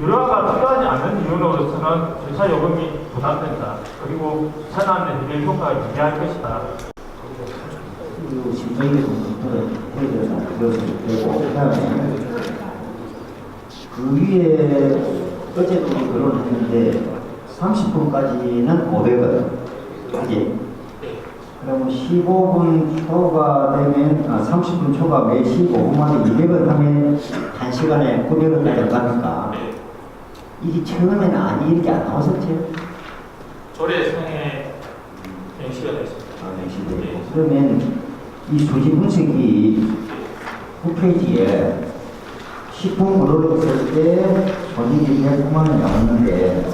유료화가 필요하지 않는 이유로서는 주차 요금이 부담된다. 그리고 주차난의 해결 효과가 유리할 것이다. 그 위에 어쨌든 그런 했는데 30분까지는 500원 하지 그러면 15분 초가 되면 아, 30분 초가 매 15분마다 200원 하면 1시간에 900원까지 가니까 이게 처음에는 아니 이렇게 안 나왔었지 조례 상에 명시가 되어 있습니다. 아, 네, 그러면 이 수지 분석이 홈페이지에 10분 무료로 있을 때 손익이 100만 원이 나왔는데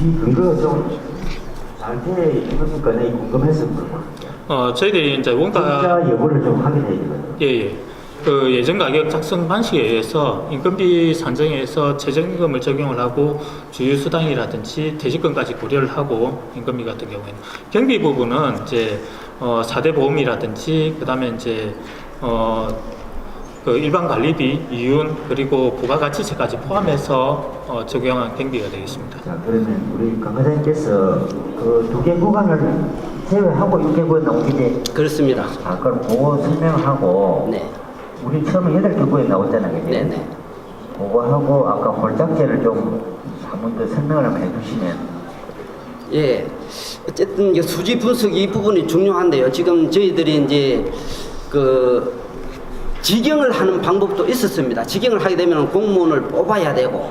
이 근거 좀잘 돼 있습니까? 내 궁금해서 물어볼게요. 어, 저희들이 이제 원가 진짜 여부를 좀 확인해 주세요. 예, 예. 그 예전 가격 작성 방식에 의해서 인건비 산정에서 최저임금을 적용을 하고 주유수당이라든지 퇴직금까지 고려를 하고 인건비 같은 경우에는 경비 부분은 이제 어, 4대 보험이라든지 그다음에 이제 어, 그 일반 관리비, 이윤 그리고 부가가치세까지 포함해서 어, 적용한 경비가 되겠습니다. 자, 그러면 우리 강 과장님께서 그 두 개 구간을 제외하고 6개 구간 나온 게 그렇습니다. 아, 그럼 그거 설명하고 네. 우리 처음에 여덟 개 구에 나왔잖아요. 네네. 그거 하고 아까 홀짝제를 좀한 번 더 설명을 한번 해주시면 예. 어쨌든 이게 수지 분석 이 부분이 중요한데요. 지금 저희들이 이제 그 직영을 하는 방법도 있었습니다. 직영을 하게 되면 공무원을 뽑아야 되고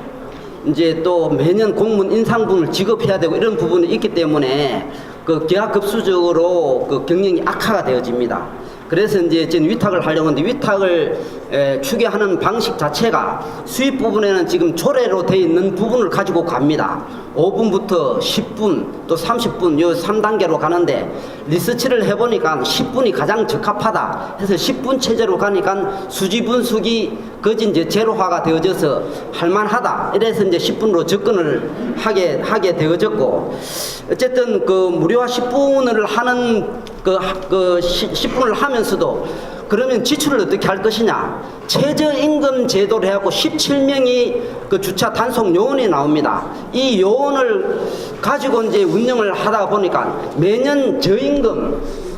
이제 또 매년 공무원 인상분을 지급해야 되고 이런 부분이 있기 때문에 그 기하급수적으로 그 경영이 악화가 되어집니다. 그래서 이제 지금 위탁을 하려고 하는데 위탁을 에, 추계하는 방식 자체가 수입 부분에는 지금 조례로 돼 있는 부분을 가지고 갑니다. 5분부터 10분 또 30분 요 3단계로 가는데 리서치를 해보니까 10분이 가장 적합하다 해서 10분 체제로 가니까 수지 분석이 거진 이제 제로화가 되어져서 할만하다 이래서 이제 10분으로 접근을 하게 하게 되어졌고 어쨌든 그 무료화 10분을 하는 그, 하- 그 10분을 하면서도 그러면 지출을 어떻게 할 것이냐 최저임금 제도를 해갖고 17명이 그 주차 단속 요원이 나옵니다 이 요원을 가지고 이제 운영을 하다 보니까 매년 저임금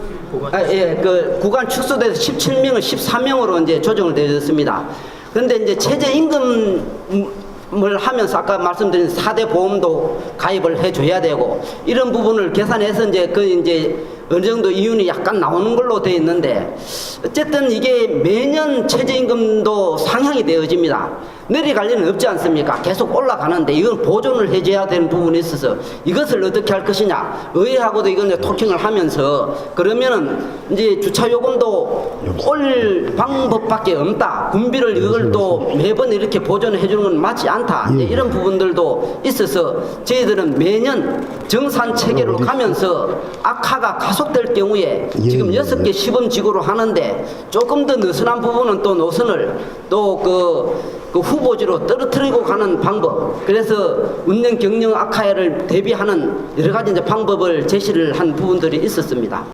아, 예, 그 구간 축소돼서 17명을 13명으로 이제 조정을 되었습니다. 그런데 이제 최저 임금을 하면서 아까 말씀드린 4대 보험도 가입을 해줘야 되고 이런 부분을 계산해서 이제 그 이제 어느 정도 이윤이 약간 나오는 걸로 되어 있는데 어쨌든 이게 매년 최저임금도 상향이 되어집니다. 내려갈 리는 없지 않습니까? 계속 올라가는데 이건 보존을 해줘야 되는 부분이 있어서 이것을 어떻게 할 것이냐. 의회하고도 이건 이제 토킹을 하면서 그러면은 이제 주차 요금도 올 방법밖에 없다. 군비를 이걸 또 매번 이렇게 보존해 주는 건 맞지 않다. 이제 이런 부분들도 있어서 저희들은 매년 정산 체계로 가면서 악화가 가속될 경우에 지금 여섯 개 시범 지구로 하는데 조금 더 느슨한 부분은 또 노선을 또그 그 후보지로 떨어뜨리고 가는 방법 그래서 운영 경영 악화를 대비하는 여러 가지 이제 방법을 제시를 한 부분들이 있었습니다.